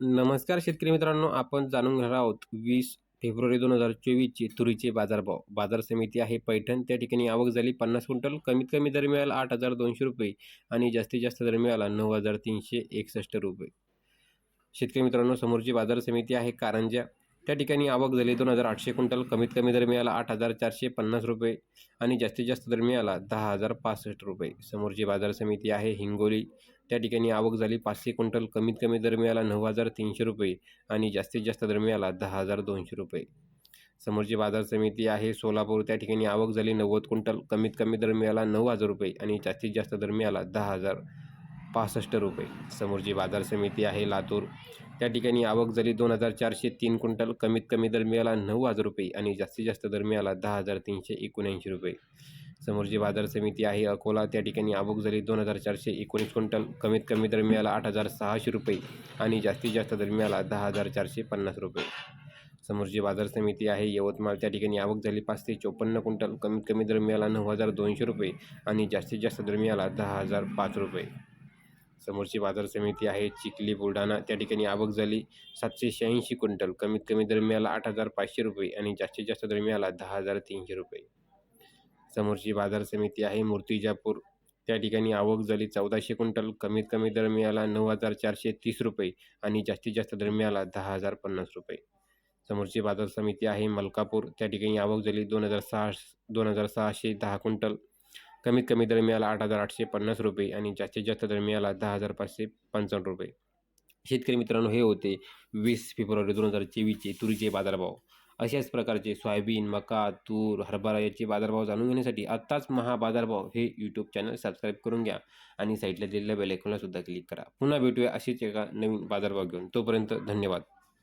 नमस्कार शेतकरी मित्रांनो आपण जाणून घेणार आहोत वीस फेब्रुवारी दोन हजार चोवीसचे तुरीचे बाजारभाव. बाजार समिती आहे पैठण त्या ठिकाणी आवक झाली पन्नास क्विंटल कमीत कमी दर मिळाला आठ हजार दोनशे रुपये आणि जास्तीत जास्त दर मिळाला नऊ हजार तीनशे एकसष्ट रुपये. शेतकरी मित्रांनो समोरची बाजार समिती आहे कारंजा. त्या ठिकाणी आवक झाली दोन हजार आठशे क्विंटल कमीत कमी दर मिळाला आठ हजार चारशे पन्नास रुपये आणि जास्तीत जास्त दर मिळाला दहा हजार पासष्ट रुपये. समोरची बाजार समिती आहे हिंगोली. त्या ठिकाणी आवक झाली. पाचशे क्विंटल कमीत कमी दर मिळाला नऊ हजार तीनशे रुपये आणि जास्तीत जास्त दर मिळाला दहा हजार दोनशे रुपये. समोरची बाजार समिती आहे सोलापूर. त्या ठिकाणी आवक झाली नव्वद क्विंटल कमीत कमी दर मिळाला नऊ हजार रुपये आणि जास्तीत जास्त दर मिळाला दहा हजार पासष्ट रुपये. समोरची बाजार समिती आहे लातूर. त्या ठिकाणी आवक झाली दोन हजार चारशे तीन क्विंटल कमीत कमी दर मिळाला नऊ हजार रुपये आणि जास्तीत जास्त दर मिळाला दहा हजार तीनशे एकोणऐंशी रुपये. समोरची बाजार समिती आहे. अकोला त्या ठिकाणी आवक झाली. दोन हजार चारशे एकोणीस क्विंटल कमीत कमी दर मिळाला आठ हजार सहाशे रुपये आणि जास्तीत जास्त दर मिळाला दहा हजार चारशे पन्नास रुपये. समोरची बाजार समिती आहे. यवतमाळ त्या ठिकाणी आवक झाली. पाच ते चोपन्न क्विंटल कमीत कमी दर मिळाला नऊ हजार दोनशे रुपये आणि जास्तीत जास्त दर मिळाला दहा हजार पाच रुपये. समोरची बाजार समिती आहे. चिखली बुलढाणा त्या ठिकाणी आवक झाली. सातशे शहाऐंशी क्विंटल कमीत कमी दर मिळाला आठ हजार पाचशे रुपये आणि जास्तीत जास्त दर मिळाला दहा हजार तीनशे रुपये. समोरची बाजार समिती आहे मूर्तिजापूर. त्या ठिकाणी आवक झाली. चौदाशे क्विंटल कमीत कमी दर मिळाला नऊ हजार चारशे तीस रुपये आणि जास्तीत जास्त दर मिळाला दहा हजार पन्नास रुपये. समोरची बाजार समिती आहे मलकापूर. त्या ठिकाणी आवक झाली दोन हजार सहा दोन हजार सहाशे दहा क्विंटल. कमीत कमी दर मिळाला आठ हजार आठशे पन्नास रुपये आणि जास्तीत जास्त दर मिळाला दहा हजार पाचशे पंचावन्न रुपये. शेतकरी मित्रांनो हे होते वीस फेब्रुवारी दोन हजार चोवीसचे तुरीचे बाजारभाव. अशाच प्रकारचे सोयाबीन मका तूर हरभरा याचे बाजारभाव जाणून घेण्यासाठी आत्ताच महा बाजारभाव हे यूट्यूब चॅनल सबस्क्राईब करून घ्या आणि साईडला दिलेल्या बेलायकॉनला सुद्धा क्लिक करा. पुन्हा भेटूया अशीच एका नवीन बाजारभाव घेऊन. तोपर्यंत धन्यवाद.